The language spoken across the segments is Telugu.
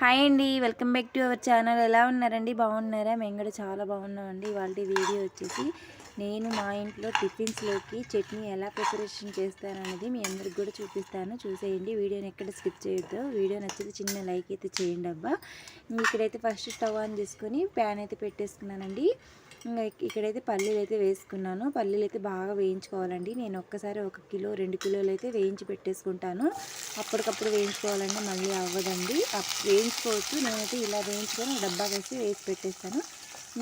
హాయ్ అండి welcome back to our channel. ఎలా ఉన్నారండి? బాగున్నారా? మేము కూడా చాలా బాగున్నామండి. ఇవాళ వీడియో వచ్చేసి నేను మా ఇంట్లో టిఫిన్స్లోకి చట్నీ ఎలా ప్రిపరేషన్ చేస్తాననేది మీ అందరికి కూడా చూపిస్తాను. చూసేయండి. వీడియోని ఎక్కడ స్కిప్ చేయొద్దు. వీడియో నచ్చితే చిన్న లైక్ అయితే చేయండి అబ్బా. ఇక్కడైతే ఫస్ట్ స్టవ్ ఆన్ చేసుకొని ప్యాన్ అయితే పెట్టేసుకున్నానండి. ఇంకా ఇక్కడైతే పల్లీలు అయితే వేసుకున్నాను. పల్లీలు అయితే బాగా వేయించుకోవాలండి. నేను ఒక్కసారి ఒక కిలో రెండు కిలోలు అయితే వేయించి పెట్టేసుకుంటాను. అప్పటికప్పుడు వేయించుకోవాలంటే మళ్ళీ అవ్వదండి. వేయించుకోవచ్చు. నేనైతే ఇలా వేయించుకొని డబ్బా వేసి వేసి పెట్టేస్తాను.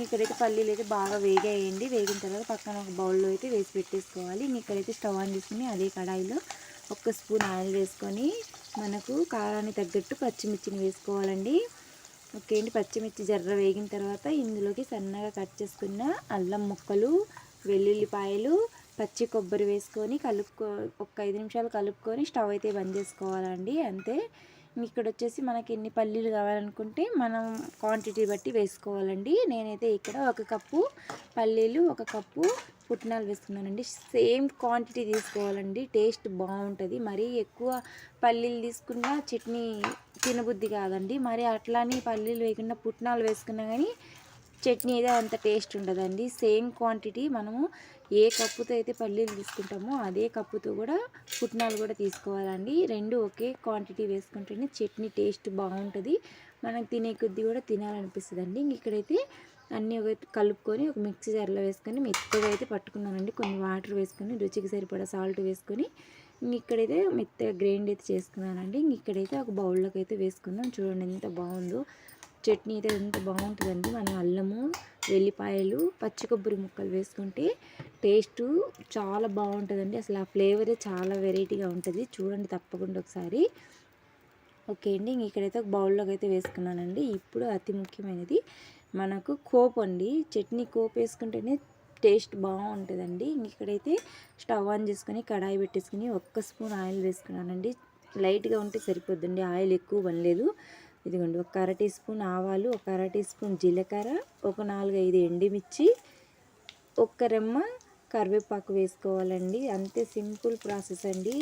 ఇక్కడైతే పల్లీలు అయితే బాగా వేగాయండి. వేగిన తర్వాత పక్కన ఒక బౌల్లో అయితే వేసి పెట్టేసుకోవాలి. ఇక్కడైతే స్టవ్ ఆన్ చేసుకుని అదే కడాయిలో ఒక స్పూన్ ఆయిల్ వేసుకొని మనకు కారాన్ని తగ్గట్టు పచ్చిమిర్చిని వేసుకోవాలండి. ఓకే పచ్చిమిర్చి జర్ర వేగిన తర్వాత ఇందులోకి సన్నగా కట్ చేసుకున్న అల్లం ముక్కలు వెల్లుల్లిపాయలు పచ్చి కొబ్బరి వేసుకొని కలుపుకో ఒక ఐదు నిమిషాలు కలుపుకొని స్టవ్ అయితే బంద్ చేసుకోవాలండి అంతే. ఇక్కడ వచ్చేసి మనకి ఎన్ని పల్లీలు కావాలనుకుంటే మనం క్వాంటిటీ బట్టి వేసుకోవాలండి. నేనైతే ఇక్కడ ఒక కప్పు పల్లీలు ఒక కప్పు పుట్నాలు వేసుకున్నానండి. సేమ్ క్వాంటిటీ తీసుకోవాలండి టేస్ట్ బాగుంటుంది. మరీ ఎక్కువ పల్లీలు తీసుకున్న చట్నీ తినబుద్ధి కాదండి. మరి అట్లానే పల్లీలు వేయకుండా పుట్నాలు వేసుకున్నా కానీ చట్నీ అయితే అంత టేస్ట్ ఉండదండి. సేమ్ క్వాంటిటీ మనము ఏ కప్పుతో అయితే పల్లీలు తీసుకుంటామో అదే కప్పుతో కూడా పుట్నాలు కూడా తీసుకోవాలండి. రెండు ఒకే క్వాంటిటీ వేసుకుంటేనే చట్నీ టేస్ట్ బాగుంటుంది. మనం తినే కొద్దీ కూడా తినాలనిపిస్తుంది అండి ఇక్కడైతే అన్నీ ఒక కలుపుకొని ఒక మిక్సీ జార్లో వేసుకొని మెత్తగా అయితే పట్టుకున్నానండి. కొన్ని వాటర్ వేసుకొని రుచికి సరిపడా సాల్ట్ వేసుకొని ఇక్కడైతే మెత్తగా గ్రైండ్ అయితే చేసుకున్నానండి. ఇక్కడైతే ఒక బౌల్లోకి అయితే వేసుకుందాం చూడండి ఎంత బాగుందో. చట్నీ అయితే ఎంత బాగుంటుందండి. మనం అల్లము వెల్లిపాయలు పచ్చి కొబ్బరి ముక్కలు వేసుకుంటే టేస్ట్ చాలా బాగుంటుందండి. అసలు ఆ ఫ్లేవరే చాలా వెరైటీగా ఉంటుంది. చూడండి తప్పకుండా ఒకసారి. ఓకే అండి ఇక్కడైతే ఒక బౌల్లోకి అయితే వేసుకున్నానండి. ఇప్పుడు అతి ముఖ్యమైనది మనకు కోప్ అండి. చట్నీ కోప్ వేసుకుంటేనే టేస్ట్ బాగుంటుందండి. ఇక్కడైతే స్టవ్ ఆన్ చేసుకుని కడాయి పెట్టేసుకుని ఒక్క స్పూన్ ఆయిల్ వేసుకున్నానండి. లైట్గా ఉంటే సరిపోద్దండి. ఆయిల్ ఎక్కువ పనిలేదు ఇదిగోండి ఒక అర టీ స్పూన్ ఆవాలు ఒక అర టీ స్పూన్ జీలకర్ర ఒక నాలుగు ఐదు ఎండిమిర్చి ఒక్క రెమ్మ కరివేపాకు వేసుకోవాలండి. అంతే సింపుల్ ప్రాసెస్ అండి.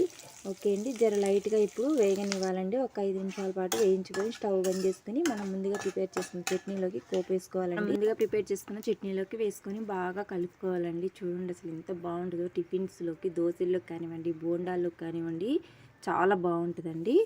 ఓకే అండి. జర లైట్గా ఇప్పుడు వేగనివ్వాలండి. ఒక ఐదు నిమిషాల పాటు వేయించుకొని స్టవ్ బంద్ చేసుకుని మనం ముందుగా ప్రిపేర్ చేసుకున్న చట్నీలోకి కోపు వేసుకోవాలండి. ముందుగా ప్రిపేర్ చేసుకున్న చట్నీలోకి వేసుకొని బాగా కలుపుకోవాలండి. చూడండి అసలు ఎంత బాగుంటుందో టిఫిన్స్లోకి దోశల్లోకి కానివ్వండి బోండాల్లోకి కానివ్వండి చాలా బాగుంటుందండి.